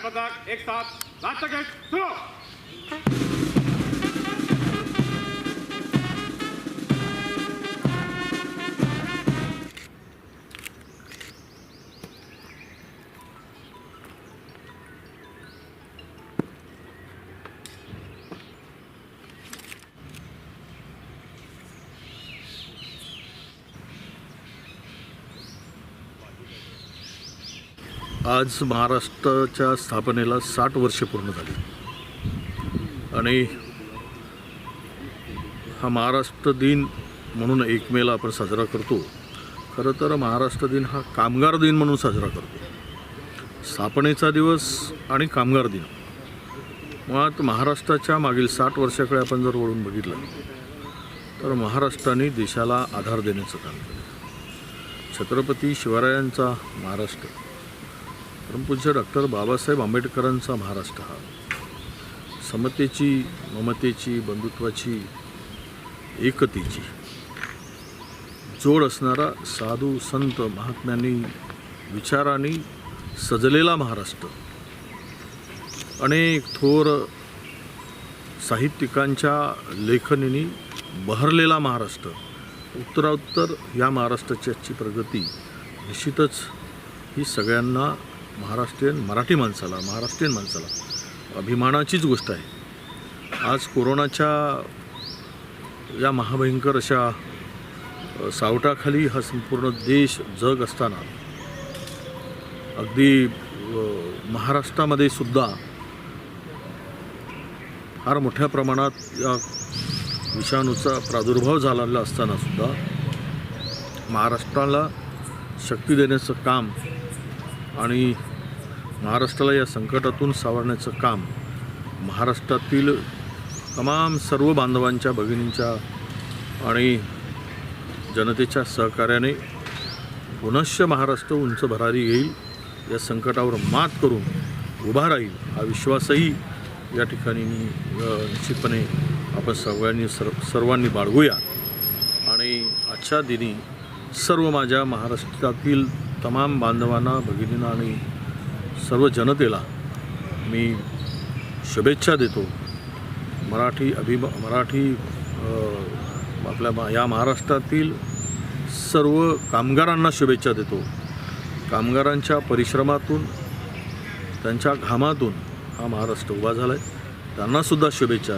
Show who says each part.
Speaker 1: स्पर्धक एक साथ लास्ट सेकंड
Speaker 2: आज महाराष्ट्राच्या स्थापनेला साठ वर्षे पूर्ण झाली. आणि हा महाराष्ट्र दिन म्हणून एक मेला आपण साजरा करतो. खरं तर महाराष्ट्र दिन हा कामगार दिन म्हणून साजरा करतो. स्थापनेचा दिवस आणि कामगार दिन. मुळात महाराष्ट्राच्या मागील साठ वर्षाकडे आपण जर वळून बघितलं तर महाराष्ट्राने देशाला आधार देण्याचं काम केलं. छत्रपती शिवरायांचा महाराष्ट्र. परमपूज्य डॉक्टर बाबासाहेब आंबेडकरांचा महाराष्ट्र हा. समतेची ममतेची बंधुत्वाची एकतेची. जोड असणारा साधू संत महात्म्यांनी विचारांनी सजलेला महाराष्ट्र. अनेक थोर साहित्यिकांच्या लेखनीने बहरलेला महाराष्ट्र. उत्तरोत्तर या महाराष्ट्राची आजची प्रगती निश्चितच ही सगळ्यांना महाराष्ट्रीयन मराठी माणसाला महाराष्ट्रीयन माणसाला अभिमानाचीच गोष्ट आहे. आज कोरोनाच्या या महाभयंकर अशा सावटाखाली हा संपूर्ण देश जग असताना अगदी महाराष्ट्रामध्ये सुद्धा फार मोठ्या प्रमाणात या विषाणूचा प्रादुर्भाव झालेला असताना सुद्धा महाराष्ट्राला शक्ती देण्याचं काम आणि महाराष्ट्राला या संकटातून सावरण्याचं काम महाराष्ट्रातील तमाम सर्व बांधवांच्या भगिनींच्या आणि जनतेच्या सहकार्याने पुनश्च महाराष्ट्र उंच भरारी येईल. या संकटावर मात करून उभा राहील हा विश्वासही या ठिकाणी मी निश्चितपणे आपण सगळ्यांनी सर्व सर्वांनी बाळगूया. आणि आजच्या दिनी सर्व माझ्या महाराष्ट्रातील तमाम बांधवांना भगिनींना आणि सर्व जनतेला मी शुभेच्छा देतो. मराठी अभिमा मराठी आपल्या मा- या महाराष्ट्रातील सर्व कामगारांना शुभेच्छा देतो. कामगारांच्या परिश्रमातून त्यांच्या घामातून हा महाराष्ट्र उभा झाला आहे त्यांनासुद्धा शुभेच्छा.